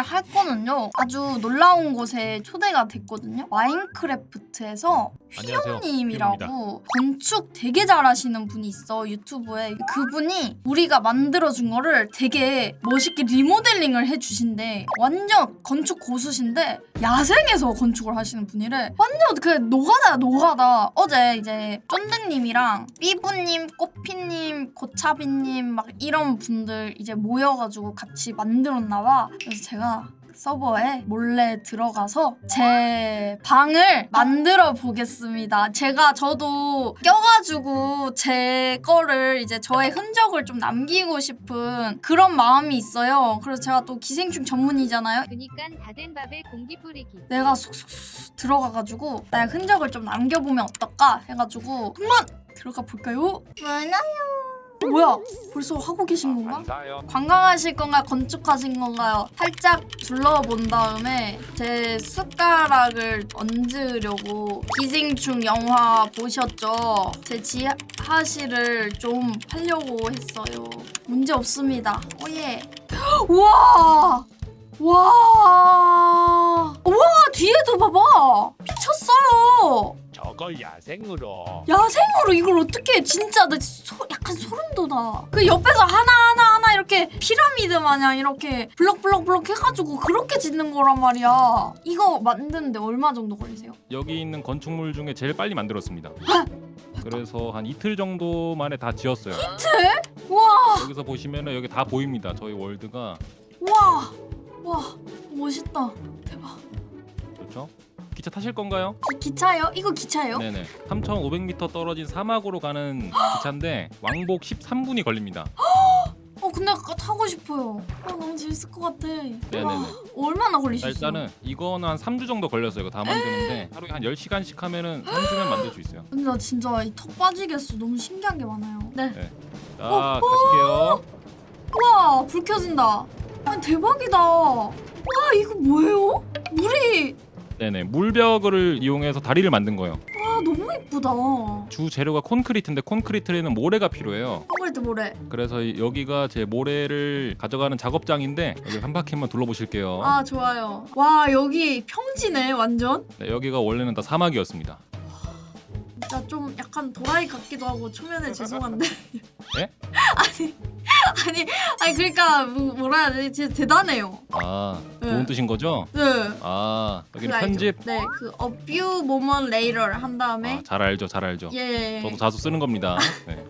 할 거는요. 아주 놀라운 곳에 초대가 됐거든요. 마인크래프트에서 안녕하세요. 휘영님이라고 건축 되게 잘하시는 분이 있어 유튜브에 그분이 우리가 만들어준 거를 되게 멋있게 리모델링을 해주신대 완전 건축 고수신데 야생에서 건축을 하시는 분이래. 완전 그 노가다야 노가다. 어제 이제 쫀득님이랑 삐부님 꼬피님 고차비님 막 이런 분들 이제 모여가지고 같이 만들었나 봐. 그래서 제가 서버에 몰래 들어가서 제 방을 만들어 보겠습니다. 제가 저도 껴가지고 제 거를 이제 저의 흔적을 좀 남기고 싶은 그런 마음이 있어요. 그래서 제가 또 기생충 전문이잖아요. 그니깐 다된 밥에 공기 뿌리기. 내가 쏙쏙 들어가가지고 나의 흔적을 좀 남겨보면 어떨까 해가지고 한번 들어가 볼까요? 많아요. 뭐야? 벌써 하고 계신 건가? 관광하실 건가요? 건축하신 건가요? 살짝 둘러본 다음에 제 숟가락을 얹으려고 기생충 영화 보셨죠? 제 지하실을 좀 하려고 했어요. 문제 없습니다. 오예. 우와! 와! 우와! 뒤에도 봐봐! 저걸 야생으로. 야생으로 이걸 어떻게 진짜 나 소, 약간 소름 돋아. 그 옆에서 하나 하나 하나 이렇게 피라미드 마냥 이렇게 블럭 블럭 블럭 해가지고 그렇게 짓는 거란 말이야. 이거 만드는데 얼마 정도 걸리세요? 여기 있는 건축물 중에 제일 빨리 만들었습니다. 그래서 한 이틀 정도 만에 다 지었어요. 이틀? 와, 여기서 보시면은 여기 다 보입니다. 저희 월드가 와, 와, 멋있다. 대박. 그렇죠? 기차 타실 건가요? 기, 기차요? 이거 기차예요? 네네. 3,500m 떨어진 사막으로 가는 기차인데 왕복 13분이 걸립니다. 어, 근데 아까 타고 싶어요. 어, 너무 재밌을 것 같아. 네네네. 와, 얼마나 자, 걸리셨어요? 일단은 이거는 한 3주 정도 걸렸어요. 이거 다 만드는데 하루에 한 10시간씩 하면은 3주면 만들 수 있어요. 근데 나 진짜 이 턱 빠지겠어. 너무 신기한 게 많아요. 네. 자, 어, 가실게요. 우와 불 켜진다 아 대박이다 와 이거 뭐예요? 물이 네네. 물벽을 이용해서 다리를 만든 거예요. 와 너무 이쁘다 주 재료가 콘크리트인데 콘크리트에는 모래가 필요해요. 콘크리트 모래 그래서 이- 여기가 제 모래를 가져가는 작업장인데 여기 한 바퀴만 둘러보실게요. 아 좋아요 와 여기 평지네 완전 네, 여기가 원래는 다 사막이었습니다. 진짜 좀 약간 도라이 같기도 하고 초면에 죄송한데 네? 아니 아니 아니 그러니까 뭐, 뭐라 해야 되지 진짜 대단해요 아 좋은 네. 뜻인 거죠? 네아 여기는 알죠? 편집. 네, 그 a few moment later 한 다음에 아, 잘 알죠, 잘 알죠. 예. 저도 자주 쓰는 겁니다. 네.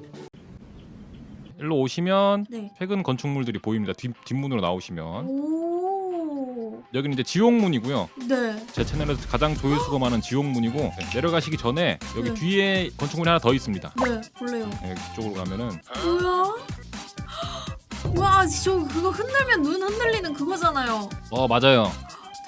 일로 오시면 네. 최근 건축물들이 보입니다. 뒷, 뒷문으로 나오시면 오. 여기는 이제 지옥문이고요. 네. 제 채널에서 가장 조회수가 많은 지옥문이고 네, 내려가시기 전에 여기 네. 뒤에 건축물이 하나 더 있습니다. 네, 볼래요. 네, 그쪽으로 가면은 뭐야? 와, 저 그거 흔들면 눈 흔들리는 그거잖아요. 어 맞아요.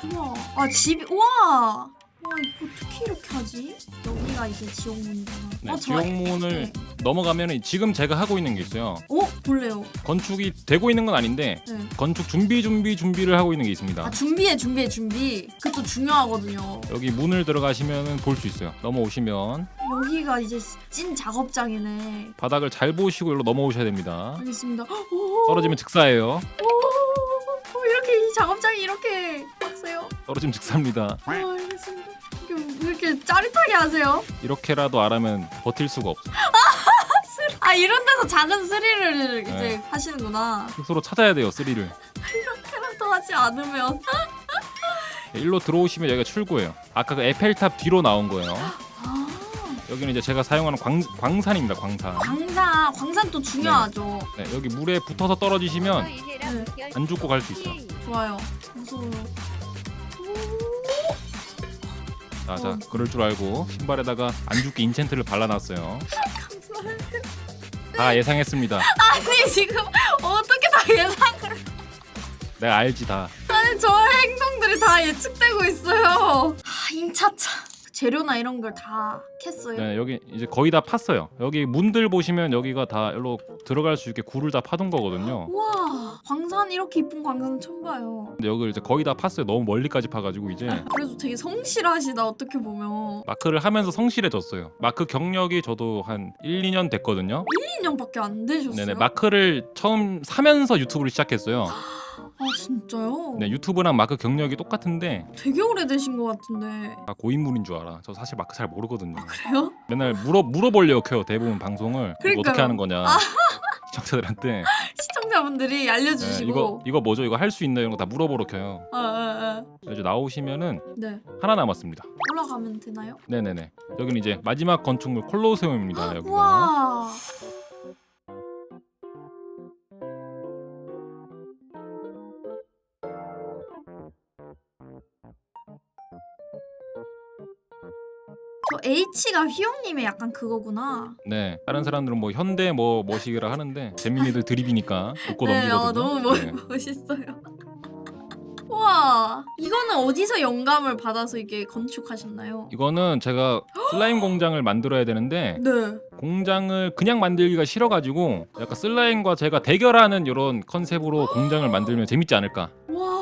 대박. 아, 집이 와. 와, 이거 어떻게 이렇게 하지? 여기가 이제 지옥문이잖아. 네, 어, 저- 지옥문을 네. 넘어가면은 지금 제가 하고 있는 게 있어요. 어, 볼래요. 건축이 되고 있는 건 아닌데 네. 건축 준비 준비 준비를 하고 있는 게 있습니다. 아, 준비해, 준비해, 준비. 그것도 중요하거든요. 여기 문을 들어가시면은 볼수 있어요. 넘어오시면 여기가 이제 찐 작업장이네. 바닥을 잘 보시고 일로 넘어오셔야 됩니다. 알겠습니다. 오, 떨어지면 즉사예요. 오, 이렇게 이 작업장이 이렇게 빡세요. 떨어지면 즉사입니다. 아, 알겠습니다. 이게 왜 이렇게 짜릿하게 하세요? 이렇게라도 알아면 버틸 수가 없어. 아 이런 데서 작은 스릴을 이제 네. 하시는구나. 스스로 찾아야 돼요. 스릴을. 이렇게라도 하지 않으면 일로 들어오시면 여기가 출구예요. 아까 그 에펠탑 뒤로 나온 거예요. 아 여기는 이제 제가 사용하는 광, 광산입니다. 광산. 광산 광산 또 중요하죠. 네, 여기 물에 붙어서 떨어지시면 네. 안 죽고 갈 수 있어요. 좋아요. 무서워요. 자, 자, 어. 그럴 줄 알고 신발에다가 안 죽기 인챈트를 발라놨어요. 다 예상했습니다. 아니 지금 어떻게 다 예상을? 내가 알지 다. 아니 저의 행동들이 다 예측되고 있어요. 아 임차차 재료나 이런 걸 다 캤어요. 네, 여기 이제 거의 다 팠어요. 여기 문들 보시면 여기가 다 일로 들어갈 수 있게 굴을 다 파둔 거거든요. 우와 광산 이렇게 이쁜 광산 처음 봐요. 근데 여기 이제 거의 다 팠어요. 너무 멀리까지 파가지고 이제 그래도 되게 성실하시다 어떻게 보면 마크를 하면서 성실해졌어요. 마크 경력이 저도 한 1, 2년 됐거든요. 1년밖에 안 되셨어요. 네네 마크를 처음 사면서 유튜브를 시작했어요. 아 진짜요? 네 유튜브랑 마크 경력이 똑같은데 되게 오래되신 것 같은데 다 고인물인 줄 알아. 저 사실 마크 잘 모르거든요. 그래요? 맨날 물어 물어보려고 해요 대부분 방송을 이거 어떻게 그러니까요. 하는 거냐 아. 시청자들한테 시청자분들이 네, 알려주시고 이거 이거 뭐죠 이거 할 수 있나 이런 거 다 물어보러 켜요. 아, 아, 아. 이제 나오시면은 네 하나 남았습니다. 올라가면 되나요? 네네네 여기는 이제 마지막 건축물 콜로세움입니다 여기가. 우와 H가 휘영님의 약간 그거구나. 네 다른 사람들은 뭐 현대 뭐 뭐시기라 하는데 재민이들 드립이니까 웃고 네, 넘기거든요. 어, 너무 멋, 네. 멋있어요. 와, 이거는 어디서 영감을 받아서 이게 건축하셨나요? 이거는 제가 슬라임 공장을 만들어야 되는데 네. 공장을 그냥 만들기가 싫어가지고 약간 슬라임과 제가 대결하는 이런 컨셉으로 공장을 만들면 재밌지 않을까. 와,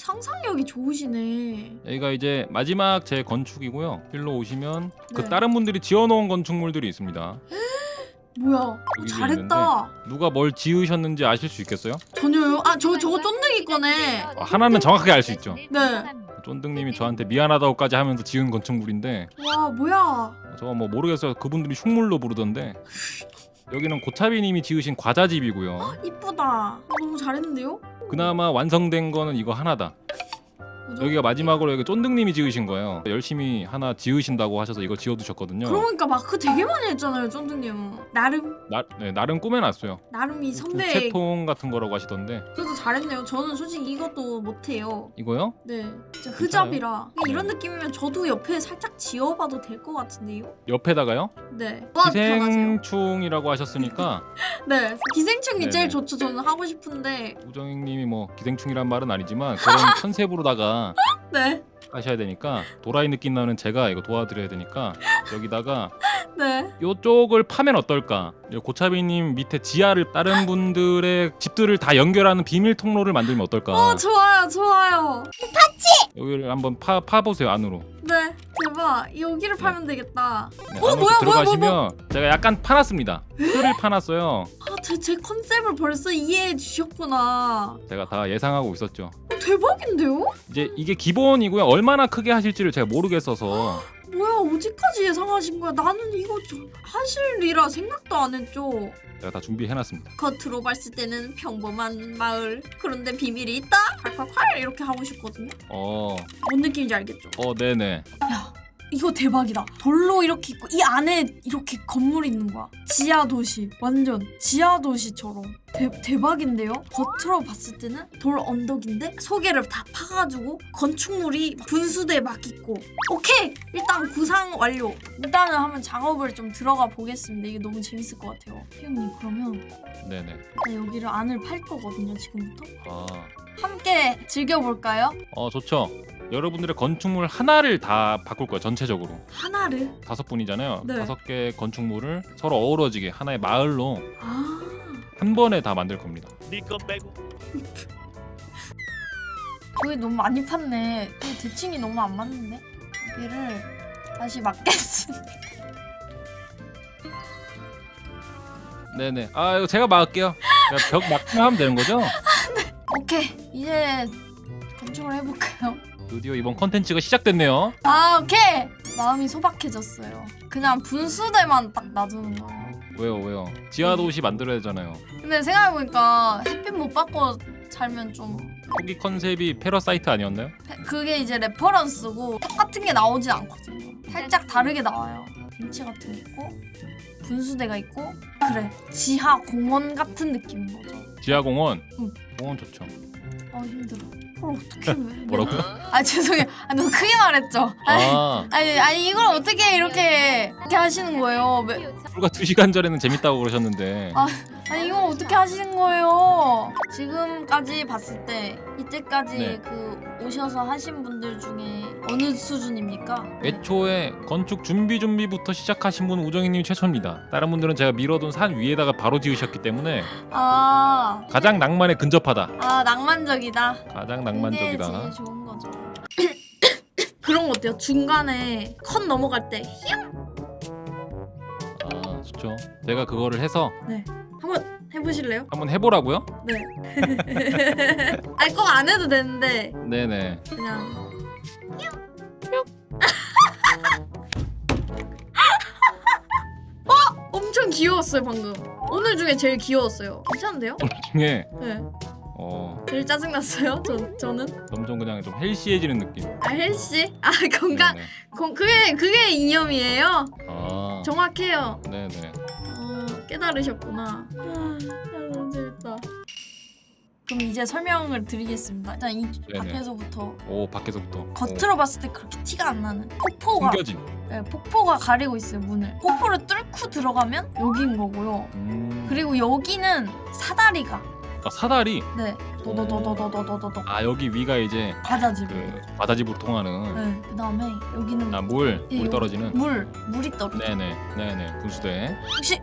상상력이 좋으시네. 여기가 이제 마지막 제 건축이고요. 일로 오시면 그 네. 다른 분들이 지어놓은 건축물들이 있습니다. 뭐야, 여기도 잘했다. 누가 뭘 지으셨는지 아실 수 있겠어요? 전혀요? 아, 저 저거 쫀득이 거네. 어, 하나는 정확하게 알 수 있죠. 네. 쫀득님이 저한테 미안하다고까지 하면서 지은 건축물인데 와, 뭐야? 저거 뭐 모르겠어요. 그분들이 흉물로 부르던데 여기는 고차비님이 지으신 과자집이고요. 이쁘다. 어, 너무 잘했는데요? 그나마 완성된 거는 이거 하나다. 여기가 마지막으로 여기 쫀득님이 지으신 거예요. 열심히 하나 지으신다고 하셔서 이거 지어두셨거든요. 그러니까 마크 되게 많이 했잖아요, 쫀득님. 나름 나, 네, 나름 꾸며놨어요. 나름 이 선배. 우체통 같은 거라고 하시던데 그래도 잘했네요. 저는 솔직히 이것도 못해요. 이거요? 네, 진짜 흡잡이라 이런 느낌이면 저도 옆에 살짝 지어봐도 될 것 같은데요? 옆에다가요? 네. 기생충이라고 하셨으니까 네, 기생충이 네네. 제일 좋죠. 저는 하고 싶은데, 우정님이 뭐 기생충이란 말은 아니지만 그런 컨셉으로다가 네, 하셔야 되니까 도라이 느낌 나는 제가 이거 도와드려야 되니까 여기다가 네. 요쪽을 파면 어떨까? 고차비님 밑에 지하를 다른 분들의 집들을 다 연결하는 비밀 통로를 만들면 어떨까? 어, 좋아요, 좋아요. 여기를 한번 파 파보세요 안으로. 네, 대박. 여기를 팔면 되겠다. 네, 어, 안으로 뭐야, 뭐야, 들어가시면 제가 약간 파놨습니다. 틀을 파놨어요. 아, 제, 제 컨셉을 벌써 이해해 주셨구나. 제가 다 예상하고 있었죠. 어, 대박인데요? 이제 이게 기본이고요. 얼마나 크게 하실지를 제가 모르겠어서 뭐야, 어디까지 예상하신 거야? 나는 이거 좀 하실 리라 생각도 안 했죠. 제가 다 준비해놨습니다. 겉으로 봤을 때는 평범한 마을. 그런데 비밀이 있다? 콸콸콸 이렇게 하고 싶거든요. 어, 뭔 느낌인지 알겠죠? 어, 네네. 야, 이거 대박이다. 돌로 이렇게 있고 이 안에 이렇게 건물이 있는 거야. 지하 도시. 완전 지하 도시처럼. 대, 대박인데요? 겉으로 봤을 때는 돌 언덕인데 소개를 다 파가지고 건축물이 분수대에 막 있고 오케이! 일단 구상 완료. 일단은 한번 작업을 좀 들어가 보겠습니다. 이게 너무 재밌을 것 같아요. 피용님 그러면 네네. 여기를 안을 팔 거거든요 지금부터. 아, 함께 즐겨볼까요? 어 좋죠. 여러분들의 건축물 하나를 다 바꿀 거예요. 전체적으로 하나를. 다섯 분이잖아요. 네. 다섯 개 건축물을 서로 어우러지게 하나의 마을로 아. 한 번에 다 만들 겁니다. 니건 빼고 저기 너무 많이 팠네. 이 대칭이 너무 안 맞는데? 여기를 다시 막겠습니다. 네네. 아 이거 제가 막을게요. 제가 벽 막기만 하면 되는 거죠? 오케이. 이제 건축을 해볼까요? 드디어 이번 컨텐츠가 시작됐네요. 아, 오케이. 마음이 소박해졌어요. 그냥 분수대만 딱 놔두는 거예요. 왜요 왜요? 지하 도시 만들어야 되잖아요. 근데 생각해보니까 햇빛 못 받고 살면 좀 초기 컨셉이 패러사이트 아니었나요? 패- 그게 이제 레퍼런스고 똑같은 게 나오진 않거든요. 살짝 다르게 나와요. 벤치 같은 게 있고 분수대가 있고 그래 지하 공원 같은 느낌인 거죠. 지하 공원. 응. 공원 좋죠. 아 힘들어. 그걸 어떻게 왜? 뭐라고요? 아 죄송해요. 아 너무 크게 말했죠. 아니, 아 아니 아니 이걸 어떻게 이렇게 이렇게 하시는 거예요? 왜- 불과 두 시간 전에는 재밌다고 그러셨는데. 아. 아니 이걸 어떻게 하시는 거예요? 지금까지 봤을 때 이때까지 네. 그 오셔서 하신 분들 중에 어느 수준입니까? 네. 애초에 건축 준비 준비부터 시작하신 분은 우정희님이 최초입니다. 다른 분들은 제가 밀어둔 산 위에다가 바로 지으셨기 때문에 아, 가장 낭만에 근접하다. 아 낭만적이다. 가장 이게 낭만적이다. 제일 좋은 거죠. 그런 거 어때요? 중간에 컷 넘어갈 때 히야 아 좋죠. 제가 그거를 해서 한번 해보실래요? 한번 해보라고요? 네. 아니 꼭 안 해도 되는데 네네. 그냥. 어? 엄청 귀여웠어요 방금. 오늘 중에 제일 귀여웠어요. 괜찮은데요? 중에 네. 어 제일 짜증 났어요. 저 저는. 점점 그냥 좀 헬시해지는 느낌. 아 헬씨? 아 건강. 네네. 건 그게 그게 이념이에요. 아 정확해요. 네네. 어 깨달으셨구나. 아. 그럼 이제 설명을 드리겠습니다. 일단 이 네네. 밖에서부터 오 밖에서부터. 겉으로 봤을 때 그렇게 티가 안 나는 오, 폭포가 숨겨진. 네, 폭포가 가리고 있어요 문을. 폭포를 뚫고 들어가면 여기인 거고요. 음. 그리고 여기는 사다리가 아, 사다리. 네 도도도도도도도도도 아 여기 위가 이제 과자집. 그 바다집으로 통하는 네 그다음에 여기는 아 물 예, 물 여기 떨어지는. 물 물이 떨어져. 네네 네네 분수대. 혹시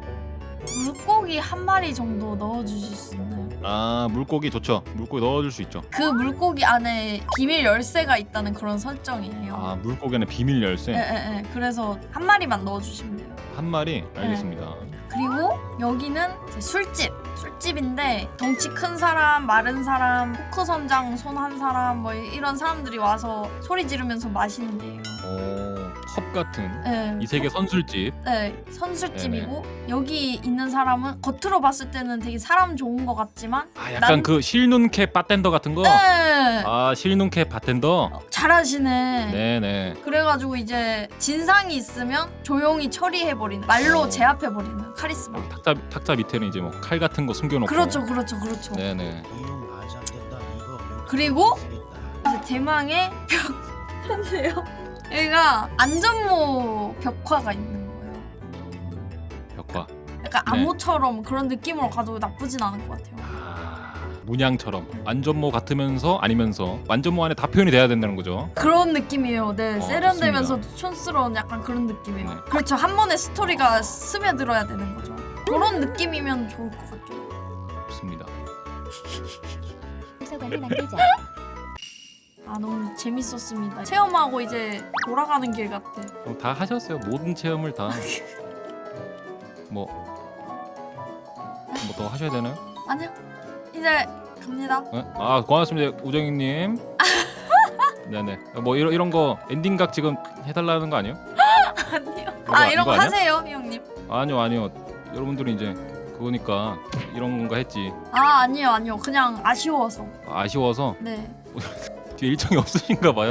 물고기 한 마리 정도 넣어주실 수 있나요? 아 물고기 좋죠. 물고기 넣어줄 수 있죠. 그 물고기 안에 비밀 열쇠가 있다는 그런 설정이에요. 아 물고기 안에 비밀 열쇠 예, 예, 예. 그래서 한 마리만 넣어주시면 돼요. 한 마리 알겠습니다. 그리고 여기는 이제 술집. 술집인데 덩치 큰 사람, 마른 사람, 포크 선장 손 한 사람 뭐 이런 사람들이 와서 소리 지르면서 마시는데요. 오 컵 같은 네, 이 세계 선술집. 네, 선술집이고 여기 있는 사람은 겉으로 봤을 때는 되게 사람 좋은 것 같지만 아 약간 난- 그 실눈캡 바텐더 같은 거. 네, 아 실눈캡 바텐더. 어, 잘하시네. 네네. 그래가지고 이제 진상이 있으면 조용히 처리해버리는 말로 어. 제압해버리는 카리스마. 여기 탁자 탁자 밑에는 이제 뭐 칼 같은 거 숨겨놓고. 그렇죠, 그렇죠, 그렇죠. 네네. 그리고 이제 대망의 벽인데요. 여기가 안전모 벽화가 있는 거예요. 벽화. 약간 네. 암호처럼 그런 느낌으로 가도 나쁘진 않을 것 같아요. 아, 문양처럼 완전모 같으면서 아니면서 완전모 안에 다 표현이 돼야 된다는 거죠. 그런 느낌이에요. 네, 어, 세련되면서도 촌스러운 약간 그런 느낌이에요. 네. 그렇죠. 한 번에 스토리가 스며들어야 되는 거죠. 그런 느낌이면 좋을 것 같아요. 좋습니다. 도서관을 만들자. 아 너무 재밌었습니다. 체험하고 이제 돌아가는 길 같아. 그럼 다 하셨어요. 모든 체험을 다. 뭐. 뭐 더 하셔야 되나요? 아니요. 이제 갑니다. 네? 아 고맙습니다 우정희님. 네네. 뭐 이런 이런 거 엔딩각 지금 해달라는 거 아니에요? 아니요. 이거- 아 이런 이거 거 아니야? 하세요, 형님. 아니요 아니요. 여러분들이 이제 그거니까 이런 건가 했지. 아 아니요, 아니요. 그냥 아쉬워서. 아쉬워서 네. 뒤에 일정이 없으신가 봐요.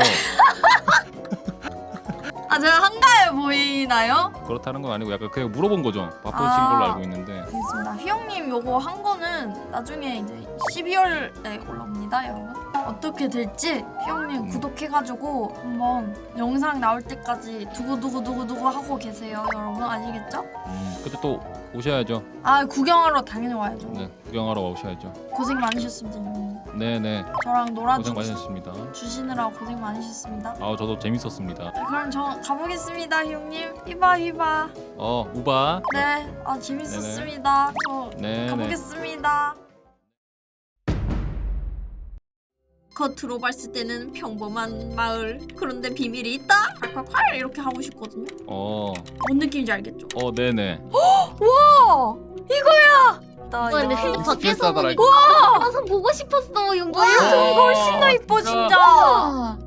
아 제가 한가해 보이나요? 그렇다는 건 아니고 약간 그냥 물어본 거죠. 바쁘신 아. 걸로 알고 있는데. 알겠습니다. 휘영님 요거 한 거는 나중에 이제 12월에 올라옵니다, 여러분. 어떻게 될지 휘영님 음. 구독해가지고 한번 영상 나올 때까지 두구두구두구두구 하고 계세요, 여러분. 아시겠죠? 음, 그때 또 오셔야죠. 아 구경하러 당연히 와야죠. 네, 구경하러 오셔야죠. 고생 많으셨습니다, 형님. 네네. 저랑 고생 놀아주 많으셨습니다. 주시느라 고생 많으셨습니다. 아, 저도 재밌었습니다. 네, 그럼 저 가보겠습니다, 형님. 휘바 휘바. 어, 우바. 네, 아 재밌었습니다. 저 네네. 가보겠습니다. 겉으로 봤을 때는 평범한 마을. 그런데 비밀이 있다. 콸콸콸 이렇게 하고 싶거든요. 어, 뭔 느낌인지 알겠죠? 어, 네네. 와, 이거야. 나 와, 근데 이거 힐 밖에서 스트레스 하더라, 보니까 이거. 가서 보고 싶었어. 이거 훨씬 더 이뻐 진짜. 와.